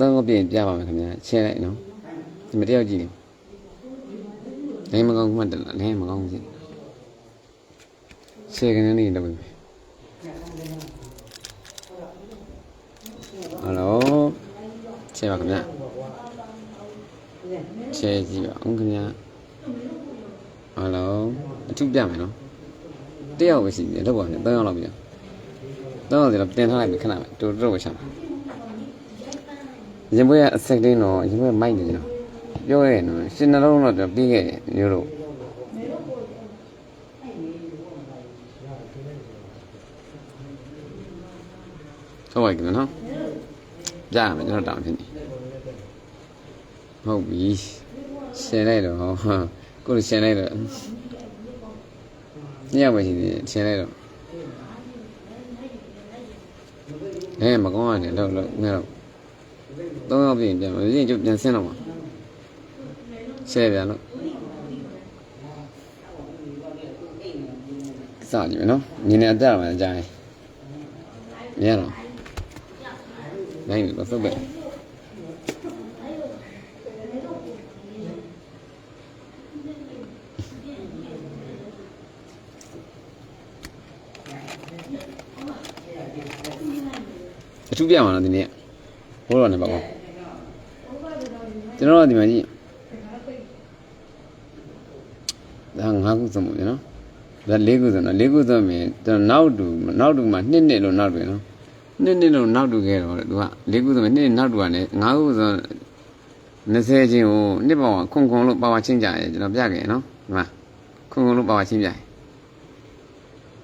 သုံးခုပြင်ပြပါမယ်ခင်ဗျာရှင်းလိုက်နော်ဒီမတယောက်ကြည့်နေလည်းမကောင်းမှတက်လာလည်းမကောင်းဘူးရှင်းကနေနေတော့ပြီဟယ်လိုရှင်းပါခင်ဗျာရှင်းကြည့်ပါအောင်ခင်ဗျာဟယ်လိုအထူးပြမယ်နော်တယောက်ပဲရှိတယ်တော့ပါနဲ့၃ယောက်လောက်ပြီတော့တော့တင်ထားလိုက်ပြီခဏပဲတူတူပဲရှာပါ ရင်ပွဲကအစက်တင်းတော့ရင်ပွဲမိုက်နေတယ်နော်ပြောရဲနော်ရှင်နှလုံးတော့ပြီးခဲ့တယ်မျိုးတို့ဟုတ်ပါကနော်ကြားရမယ်ကျွန်တော်တောင်းဖြစ်နေဟုတ်ပြီရှင်းလိုက်တော့ဟာကိုလိုရှင်းလိုက်တော့ညောင်မရှိသေးရှင်းလိုက်တော့အဲမကောင်းရတယ်တော့တော့ငါတော့ သုံးယောက်ပြင်ပြန်မယ်ပြင်ကျုပ်ပြန်ဆင်းတော့မှာဆဲပြန်တော့စကြည့်မယ်နော်ညီနေအတက်မှာကြားရင်မြင်တော့နိုင်ပြီတော့သုတ်ပဲအထူးပြမှာနော်ဒီနေ့ဘိုးတော်နဲ့ပါကော ကျွန်တော်တို့ဒီမှာကြည့်ဒါငါးခုစုံပေါ့နော်ဒါလေးခုစုံနော်လေးခုစုံမယ်ကျွန်တော်နောက်တူနောက်တူမှာနှစ်နှစ်လို့နောက်တူနော်နှစ်နှစ်လို့နောက်တူခဲ့တော့သူကလေးခုစုံမယ်နှစ်နှစ်နောက်တူကလည်းငါးခုစုံ20ချင်းကိုနှစ်ပေါင်ခွန်ခွန်လို့ပါဝါချင်းကြရဲကျွန်တော်ပြခဲ့နော်ဒီမှာခွန်ခွန်လို့ပါဝါချင်းပြရဲ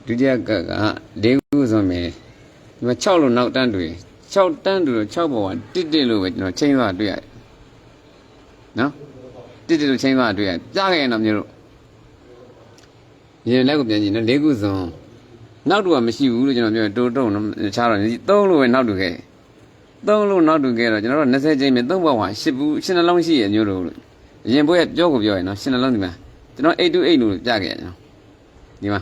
ဒုတိယကကလေးခုစုံမယ်ဒီမှာ6လို့နောက်တန်းတူရယ်6တန်းတူလို့6ပေါ်ကတစ်တစ်လို့ပဲကျွန်တော်ချိန်သွားတွေ့ရတယ် နော်တစ်တစ်လို့ချိန်သွားတွေ့ရတယ်ကြားခဲ့ရင်တော့မျိုးတို့ရင်လက်ကိုပြန်ကြည့်နော်လေးခုစုံနောက်တူကမရှိဘူးလို့ကျွန်တော်ပြောတိုးတုံတော့ခြားတော့သုံးလို့ပဲနောက်တူခဲ့သုံးလို့နောက်တူခဲ့တော့ကျွန်တော်တို့20ချိန်မြေသုံးပေါ်မှာ10ဘူး10နှလုံးရှိရမျိုးတို့လို့ရင်ဘွဲပြောကိုပြောရင်နော်10နှလုံးဒီမှာကျွန်တော်8 to 8လို့ပြခဲ့ရနော်ဒီမှာ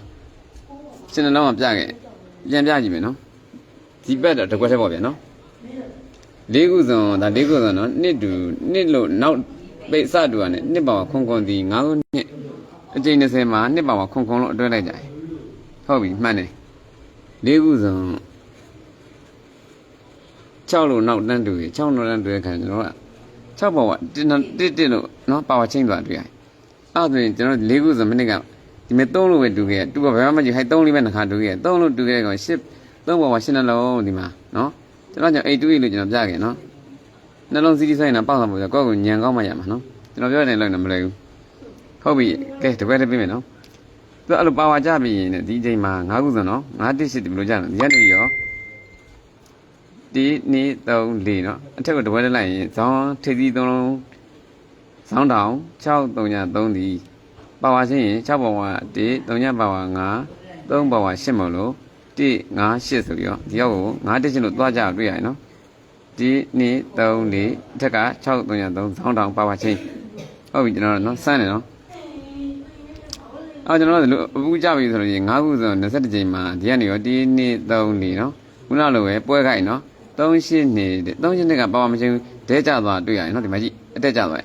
10နှလုံးကပြခဲ့ပြန်ပြကြည့်မယ်နော်ဒီဘက်တော့တစ်ခွက်ထဲပေါ့ဗျာနော်လေးခုစုံဒါလေးခုစုံနော်နှစ်တူနှစ်လို့နောက် ပိတ်စတူကနေနှစ်ပါးခွန်ခွန်ဒီ9ခုနှစ်အကျိန်20မှာနှစ်ပါးခွန်ခွန်လို့အတွဲလိုက်ကြတယ်ဟုတ်ပြီမှန်တယ်လေးခုစုံ6လို့နောက်တန်းတူရ6နောက်တန်းတူရခံကျွန်တော်က6ပါးကတစ်တစ်လို့နော်ပါဝါချင်းသွားတွေ့ရတယ်အဲ့ဒါဆိုရင်ကျွန်တော်လေးခုစုံမိနစ်ကဒီမဲ့3လို့ပဲတူခဲ့တူပါဘယ်မှမကြည့်ဟိုက်3လေးပဲနှခါတူခဲ့3လို့တူခဲ့ကောင်10သုံးပေါ်မှာရှင်းနှလုံးဒီမှာနော်ကျွန်တော်ကြောင့်828လို့ကျွန်တော်ပြခဲ့နော် နှလုံးစီးစီးဆိုင်တာပေါက်ဆောင်ပုံစံကိုယ့်ကိုညံကောင်းမှရမှာနော်ကျွန်တော်ပြောနေလို့လည်းမလွယ်ဘူးဟုတ်ပြီကဲတပည့်တပြည့်မယ်နော်သူအဲ့လိုပါဝါကြပြီရင်ဒီအချိန်မှာ9ခုဆိုနော်9 1 8ဒီဘယ်လိုကြလဲဒီကနေရောဒီ2 3 4နော်အထက်ကတပွဲလိုက်ရင်ဇောင်းထိပ်သီး3လုံးဇောင်းတောင်6 3ည3ဒီပါဝါချင်းရင်6ပေါ်မှာ1 3ညပါဝါ9 3ပါဝါ8မလို့1 5 8ဆိုပြီးတော့ဒီရောက်ကို9တက်ချင်းလို့သွားကြတွေ့ရတယ်နော် ဒီ2 3 4အထက်က6 3 3ဆောင်းတောင်ပါပါချင်းဟုတ်ပြီကျွန်တော်နော်စမ်းတယ်နော်အော်ကျွန်တော်တို့အပူကြပြီဆိုလို့ရင်9ခုဆို21ချိန်မှာဒီကနေရောဒီ2 3 4နော်ခုနလိုပဲပွဲခိုက်နော်3 8နေ3 8နှစ်ကပါပါမချင်းဒဲကြသွားတွေ့ရတယ်နော်ဒီမှာကြည့်အတက်ကြသွား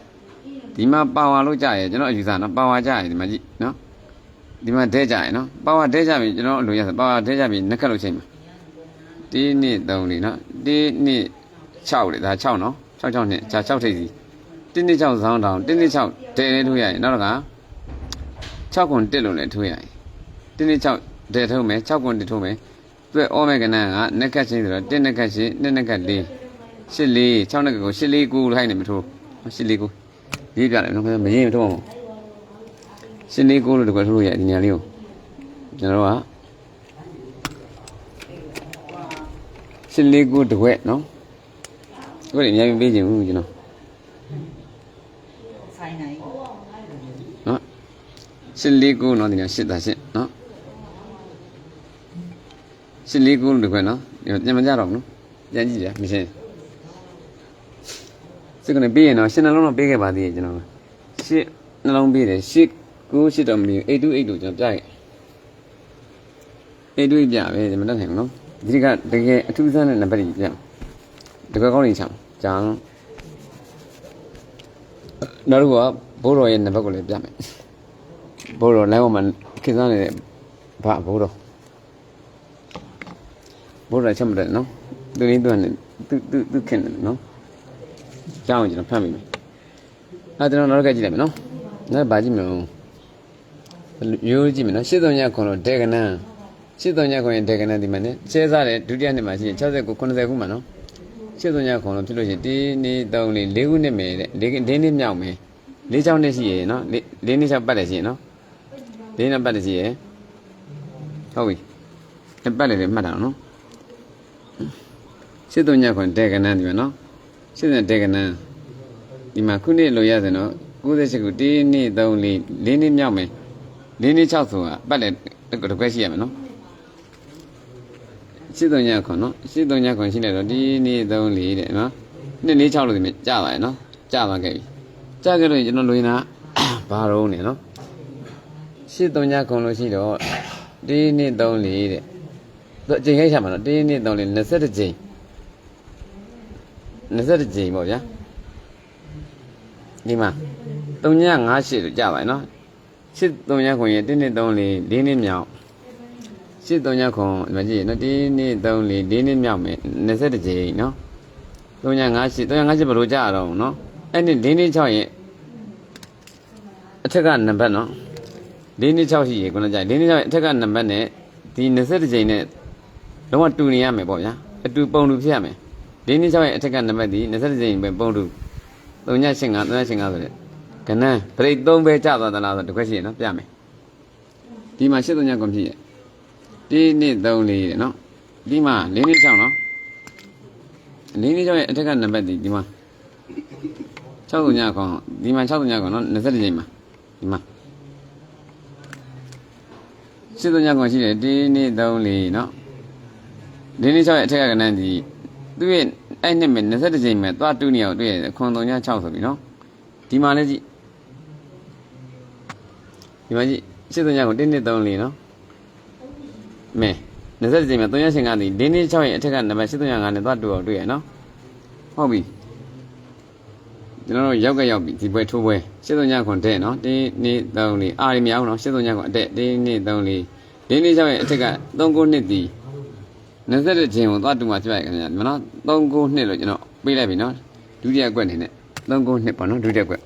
ဒီမှာပါဝါလို့ကြရဲကျွန်တော်အယူဆနော်ပါဝါကြရဲဒီမှာကြည့်နော်ဒီမှာဒဲကြရနော်ပါဝါဒဲကြပြီကျွန်တော်အလိုရဆိုပါဝါဒဲကြပြီနှစ်ခက်လို့ချိန်မှာဒီနှစ်3လေးနော်ဒီနှစ် 6လေဒါ6နော်6 6နှစ်ခြာ6ထိပ်စီဒီနှစ်6ဇောင်းတောင်ဒီနှစ်6ဒဲလေးထိုးရရင်နောက်တော့က6ခွန်တက်လို့လည်းထိုးရရင်ဒီနှစ်6ဒဲထိုးမယ်6ခွန်တက်ထိုးမယ်သူ့အောမဲကနန်းကနှစ်ခက်ချင်းဆိုတော့1နှစ်ခက်ရှိ2နှစ်ခက်4 8 4 6နှစ်ခက်ကို8 4 9ထိုင်းနေမထိုး8 4 9ရေးပြတယ်နော်မရေးမထိုးအောင်ရှင်းလေးကိုလို့တကွထိုးလို့ရဒီနေရာလေးကိုကျွန်တော်ကရှင်းလေးကိုတကွနော် ဒီကွအများကြီးပေးခြင်းဘူးကျွန်တော်ဆိုင်နိုင်နော်ရှင်းလေးကိုနော်ဒီနေရာရှစ်တာရှစ်နော်ရှင်းလေးကိုလို့တကွနော်ဒီပြန်မကြတော့ဘူးနော်ပြန်ကြည့်ရမရှင်းစိတ်ကနေပေးရင်တော့ရှင်းနှလုံးတော့ပေးခဲ့ပါသေးတယ်ကျွန်တော်ရှစ်နှလုံးပေးတယ်ရှစ်ကိုရှစ်တော့မပြီး8 to 8လို့ကျွန်တော်ပြခဲ့8 to 8ပြပဲမတတ်နိုင်ဘူးနော်ဒီကတကယ်အထူးဆန်းတဲ့နံပါတ်ကြီးပြ တကယ်ကောင်းနေချမ်းကြောင်းနောက်တစ်ခုကဘိုးတော်ရဲ့နံပါတ်ကိုလည်းပြမယ်ဘိုးတော်လိုင်းပေါ်မှာခေစားနေတဲ့ဘာဘိုးတော်ဘိုးတော်ချက်မတယ်နော်သူရင်းသူကနေသူသူသူခင်တယ်နော်ကြောင်းကျွန်တော်ဖတ်မိမယ်အဲကျွန်တော်နောက်ကကြည့်လိုက်မယ်နော်နောက်ဘာကြည့်မလို့ရိုးကြည့်မယ်နော်ရှစ်သုံးညခွန်လို့ဒေကနန်းရှစ်သုံးညခွန်ရဲ့ဒေကနန်းဒီမှာねကျဲစားတဲ့ဒုတိယနှစ်မှာရှိရင်69 90ခုမှာနော် ရှစ်သုံးညခုံလို့ဖြစ်လို့ရှိရင်ဒီနေ့သုံးလေး၄ခုနှစ်မယ်တဲ့၄၄နှစ်မြောက်မယ်၄ချောင်းနှစ်ရှိရယ်နော်၄၄နှစ်ချောင်းပတ်တယ်ရှိရယ်နော်၄နှစ်ပတ်တယ်ရှိရယ်ဟုတ်ပြီအပတ်တယ်လည်းမှတ်တာနော်ရှစ်သုံးညခုံတဲကနန်းဒီမှာနော်ရှစ်သုံးတဲကနန်းဒီမှာခုနှစ်လို့ရစင်နော်98ခုဒီနေ့သုံးလေး၄နှစ်မြောက်မယ်၄နှစ်6ဆိုတာပတ်တယ်တကွက်ရှိရမယ်နော် ရှစ်သုံးညခွန်နော်ရှစ်သုံးညခွန်ရှိနေတော့ဒီနေ့သုံးလေးတဲ့နော်နှစ်လေး6လို့ဒီမြကြာပါရဲ့နော်ကြာပါခဲ့ပြီကြာခဲ့လို့ကျွန်တော်လူရင်တာဘာတော့နေနော်ရှစ်သုံးညခွန်လို့ရှိတော့ဒီနေ့သုံးလေးတဲ့သူအချိန်ခိုက်ချမှာနော်ဒီနေ့သုံးလေး21ချိန်21ချိန်ပေါ့ဗျာဒီမှာ3ည5 8လို့ကြာပါရဲ့နော်ရှစ်သုံးညခွန်ရဲ့ဒီနေ့သုံးလေး၄နှစ်မြောက် ရှစ်သုံးညခွန်ဒီမှာကြည့်နော်ဒီနေ့3 4 4နှစ်မြောက်မယ်21ကြိမ်နော်3ည5 8 3ည5 8ဘယ်လိုကြာတော့နော်အဲ့ဒီ4နှစ်6ရဲ့အထက်ကနံပါတ်နော်4နှစ်6ရှိရေခုနကကြာ4နှစ်6ရဲ့အထက်ကနံပါတ်နဲ့ဒီ21ကြိမ်နဲ့လုံးဝတူနေရမယ်ပေါ့ဗျာအတူပုံတူဖြစ်ရမယ်4နှစ်6ရဲ့အထက်ကနံပါတ်ဒီ21ကြိမ်ပဲပုံတူ3ည8 5 3ည8 5ဆိုတဲ့ကနန်းပြိတ်3ပဲကြာသွားသလားဆိုတခွက်ရှိရနော်ပြမယ်ဒီမှာ8 3ညခွန်ဖြစ်ရဲ့ ဒီနှစ်3လေးတဲ့နော်ဒီမှာ၄နှစ်6နော်၄နှစ်6ရဲ့အထက်ကနံပါတ်ဒီဒီမှာ6ညခွန်ဒီမှာ6ညခွန်နော်20ချိန်မှာဒီမှာ7ညခွန်ရှိတယ်ဒီနှစ်3လေးနော်၄နှစ်6ရဲ့အထက်ကကဏ္ဍဒီသူ့ရဲ့အဲ့နှစ်မဲ့20ချိန်မဲ့သွားတူနေအောင်တွေ့ရတယ်ခွန်3ည6ဆိုပြီနော်ဒီမှာလည်းကြည့်ဒီမှာကြည့်7ညခွန်1နှစ်3လေးနော် မဲ20ချိန်မှာ3ရက်ရှင်ကနေ၄နှစ်6ရက်အထက်ကနံပါတ်8305နဲ့သွားတူအောင်တွေ့ရနော်ဟုတ်ပြီကျွန်တော်တို့ရောက်ကရောက်ပြီဒီပွဲထိုးပွဲ83ခွန်တဲ့နော်ဒီနေ့3လေးအားရမရအောင်နော်83ခွန်အတက်ဒီနေ့3လေး၄နှစ်6ရက်အထက်က39နှစ်ဒီ20ချိန်ကိုသွားတူမှာပြလိုက်ခင်ဗျာမနော်39နှစ်လို့ကျွန်တော်ပေးလိုက်ပြီနော်ဒုတိယကွက်နေနဲ့39နှစ်ပေါ့နော်ဒုတိယကွက်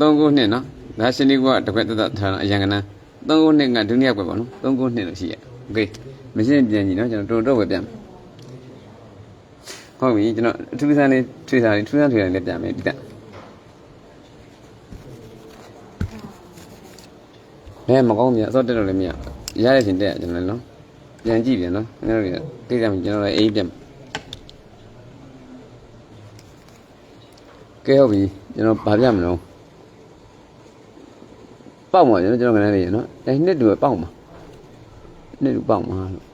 3ခုနှစ်နော်ဒါရှင်လေးကတကွက်တတ်ထားအရန်ကနန်း3ခုနှစ်ကဒုတိယကွက်ပေါ့နော်3ခုနှစ်လို့ရှိရโอเคမရှင်းပြန်ကြည့်နော်ကျွန်တော်တော်တော့ပဲပြန်ဟုတ်ပြီကျွန်တော်အထူးဆန်းလေးထွေးစားလေးထူးဆန်းထွေးစားလေးပြန်မယ်ဒီကဘယ်မကောင်းမြတ်အစောတက်တော့လည်းမရရရချင်းတက်ကျွန်တော်နော်ပြန်ကြည့်ပြန်နော်ကျွန်တော်တို့ကိစ္စမှကျွန်တော်လည်းအေးပြန်ကဲဟုတ်ပြီကျွန်တော်ဗာပြမလို့ ပေါက်မှာကျွန်တော်ကျွန်တော်ကနေလေးနော်အဲနှစ်တူပေါက်မှာနှစ်တူပေါက်မှာလို့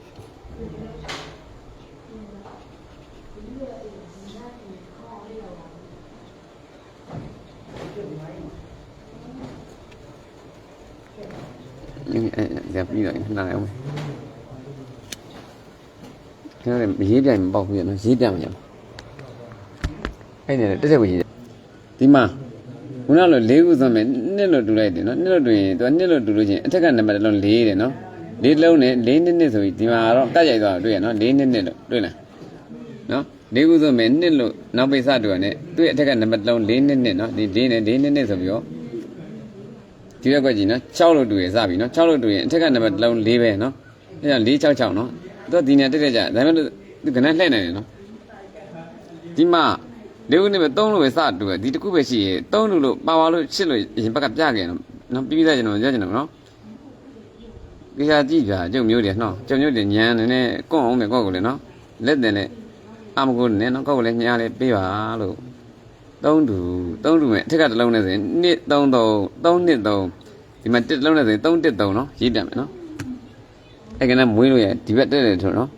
ညအဲဇပ်ပြီးတော့နားအောင်ကျွန်တော်ရေးပြိုင်ပေါက်ပြီးနော်ရေးပြမှာရအဲ့နေတက်တက်ကိုရေးဒီမှာ ခုနလို၄ခုဆိုမဲ့နှစ်လို့တူလိုက်တယ်နော်နှစ်လို့တူရင်သူကနှစ်လို့တူလို့ချင်းအထက်ကနံပါတ်တစ်လုံး၄တယ်နော်၄လုံးနဲ့၄နှစ်နှစ်ဆိုပြီးဒီမှာတော့တက်ရိုက်သွားတွေ့ရနော်၄နှစ်နှစ်လို့တွေ့လားနော်၄ခုဆိုမဲ့နှစ်လို့နောက်ပိစတူရတယ်သူ့ရဲ့အထက်ကနံပါတ်တစ်လုံး၄နှစ်နှစ်နော်ဒီ၄နဲ့၄နှစ်နှစ်ဆိုပြီးတော့ဒီရက်ကွက်ကြီးနော်6လို့တူရစပြီနော်6လို့တူရင်အထက်ကနံပါတ်တစ်လုံး၄ပဲနော်အဲကြောင့်466နော်သူကဒီနေတက်တက်ကြဒါပေမဲ့သူကနန်းလှည့်နေတယ်နော်ဒီမှာ လေးခုနဲ့ပဲ3လို့ပဲစတူတယ်ဒီတစ်ခုပဲရှိရဲ့3လို့လို့ပါပါလို့ရှစ်လို့ရင်ဘက်ကပြခဲ့နော်နော်ပြီးပြီးသားကျွန်တော်ကြားချင်တယ်နော်ကြည့်ကြည့်ပြကျုပ်မျိုးတွေနော်ကျုပ်မျိုးတွေညံနေနဲ့ကွန့်အောင်မယ်ကောက်ကိုလေနော်လက်တင်နဲ့အမကိုနဲ့နော်ကောက်ကိုလည်းညားလေးပေးပါလို့3တူ3တူမဲ့အထက်ကတစ်လုံးနဲ့ဆိုရင်2 3 3 3နှစ်3ဒီမှာတစ်လုံးနဲ့ဆိုရင်3 1 3နော်ရေးပြမယ်နော်အဲ့ကနေ့မွေးလို့ရဒီဘက်တက်တယ်ထုံနော်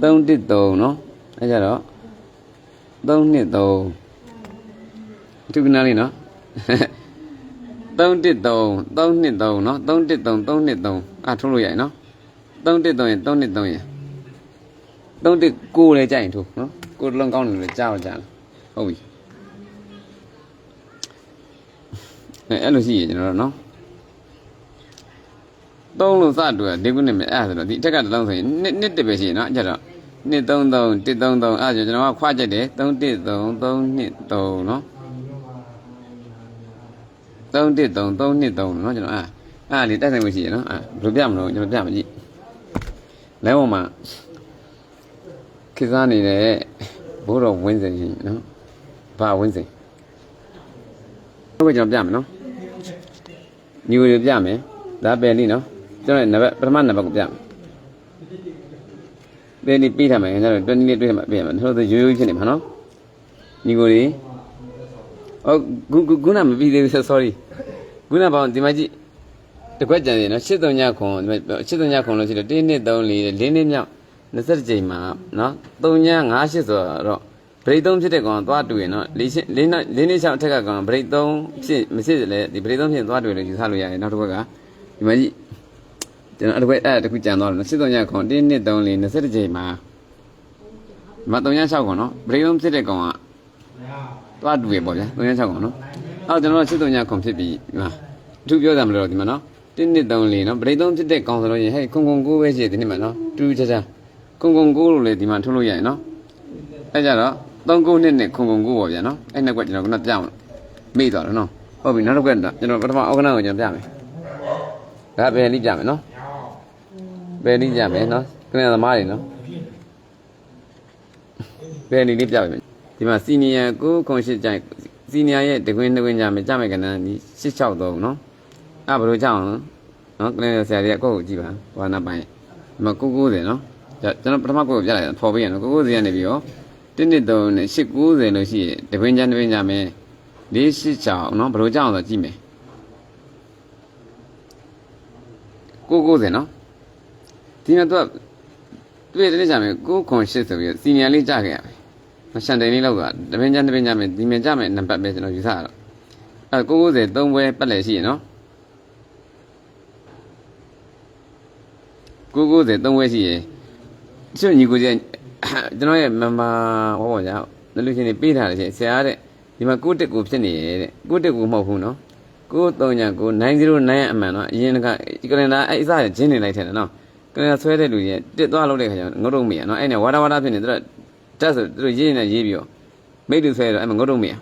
3တစ်3เนาะအဲကြတော့3နှစ်3ဒီကနာလေးเนาะ 313 323နော်313 323အာထိုးလို့ရရင်နော်313ရင်323ရင်319လဲကြိုက်ရင်ထိုးနော်ကိုယ်တစ်လုံးကောင်းတယ်လို့ကြားတော့ကြားလားဟုတ်ပြီအဲအဲ့လိုရှိရင်ကျွန်တော်တို့နော် သုံးလို့စတူတာဒီခုနှစ်မြအဲ့ဒါဆိုတော့ဒီအထက်ကတစ်လုံးဆိုရင်နှစ်နှစ်တစ်ပဲရှိရင်နော်အဲ့ကြတော့နှစ်33 133အဲ့ကျွန်တော်ကခွာကြက်တယ်313 323နော်313 323နော်ကျွန်တော်အဲ့အဲ့လေးတိုက်ဆိုင်မှုရှိရနော်အဲ့ဘယ်လိုပြမလို့ကျွန်တော်ပြမကြည့်လဲပေါ်မှာခေစားနေတဲ့ဘိုးတော်ဝင်းစင်ကြီးနော်ဘာဝင်းစင်ဟုတ်ကဲ့ကျွန်တော်ပြမယ်နော်ညူတွေပြမယ်ဒါပယ်လိနော် ကျွန်တော်နံပါတ်ပထမနံပါတ်ကိုပြမယ်။ဒီနေ့ပြီးထားမယ်ကျွန်တော်20နေ့တွေ့ထားမှာပြရမယ်။တို့ရိုးရိုးဖြစ်နေမှာနော်။ညီကိုတွေအော်ခုခုနမပြီးသေးဘူး sorry ။ခုနပေါ့ဒီမှာကြည့်တခွက်ကြံနေနော်83ညခွန်83ညခွန်လို့ရှိတယ်1နှစ်3 4 4နှစ်မြောက်20ကြိမ်မှာနော်3ည58ဆိုတော့ဘရိတ်3ဖြစ်တဲ့ကောင်သွားတူရင်တော့၄ရှင်း၄နှစ်၄နှစ်ချောင်းအထက်ကကောင်ဘရိတ်3ဖြစ်မဖြစ်လေဒီဘရိတ်3ဖြစ်သွားတူရင်ယူဆလို့ရတယ်နောက်တစ်ခွက်ကဒီမှာကြည့် ကျွန်တော်အဲ့တစ်ခွက်အဲ့တခုကြံသွားတယ်နော်83ညခွန်1 2 3 4 20ကြိမ်မှာဒီမှာ3ည6ခွန်နော်ဗရိတ်3ဖြစ်တဲ့ကောင်ကသွားတူရပေါ့ဗျာ3ည6ခွန်နော်အဲ့တော့ကျွန်တော်83ညခွန်ဖြစ်ပြီးဒီမှာအထူးပြောတာမလို့ဒီမှာနော်1 2 3 4နော်ဗရိတ်သုံးဖြစ်တဲ့ကောင်ဆိုလို့ရင်ဟဲ့ကုံကုံကိုပဲရှိတယ်ဒီနေ့မှာနော်တူတူချာချာကုံကုံကိုလို့လေဒီမှာထုတ်လို့ရရင်နော်အဲကြတော့3ကုန်းနှစ်နဲ့ကုံကုံကိုပေါ့ဗျာနော်အဲ့နှစ်ကွက်ကျွန်တော်ကပြမလို့မေ့သွားတယ်နော်ဟုတ်ပြီနောက်တစ်ကွက်ကျွန်တော်ပထမအောက်ကနာကိုကျွန်တော်ပြမယ်ဒါပဲလိပြမယ်နော် ပဲလိပြမယ်နော်ခဏသမားတွေနော်ပဲလိလေးပြမယ်ဒီမှာစီနီယာကိုခွန်ရှိကြိုင်စီနီယာရဲ့တကွင်းတကွင်းကြမယ်ကြမယ်ကဏ္ဍဒီ663နော်အဲ့ဘယ်လိုကြောက်အောင်နော်ကလေးဆရာတွေကကိုယ့်ကိုကြည့်ပါဘာနာပိုင်းဒီမှာ990နော်ကျွန်တော်ပထမကိုယ်ပြလိုက်တာဖော်ပေးရနော်990ကနေပြီးတော့1 2 3နဲ့890လို့ရှိရင်တပင်းချမ်းတပင်းချမ်းမယ်4 8 6နော်ဘယ်လိုကြောက်အောင်ဆိုကြည့်မယ်990နော် ဒီမှာတော့တွေ့တယ်ကြမယ်9ခွန်8ဆိုပြီးစီနီယာလေးကြားခဲ့ရမယ်မရှန်တယ်လေးလောက်ကတပင်းချမ်းတပင်းချမ်းမယ်ဒီမြင်ကြမယ်နံပါတ်ပဲကျွန်တော်ယူဆရတော့အဲ့990 3ပွဲပတ်လည်ရှိရနော်990 3ဝဲရှိရယ်ကျို့ညီကိုကျကျွန်တော်ရဲ့မမဟောပါကြနလူရှင်နေပေးထားတယ်ရှင်ဆရာတဲ့ဒီမှာ6တက်ကိုဖြစ်နေရဲ့တဲ့6တက်ကိုမဟုတ်ဘူးနော်939 909အမှန်နော်အရင်ကကလန်ဒါအဲ့အစားဂျင်းနေလိုက်တယ်နော် ကလန်ဒါဆွဲတဲ့လူကြီးတက်သွားလို့တဲ့ခါကျငုတ်တော့မရနော်အဲ့နဲ့ဝါဒဝါဒဖြစ်နေသူတို့တက်ဆိုသူတို့ရေးနေရေးပြီးတော့မိတ်တူဆွဲတော့အဲ့မှာငုတ်တော့မရ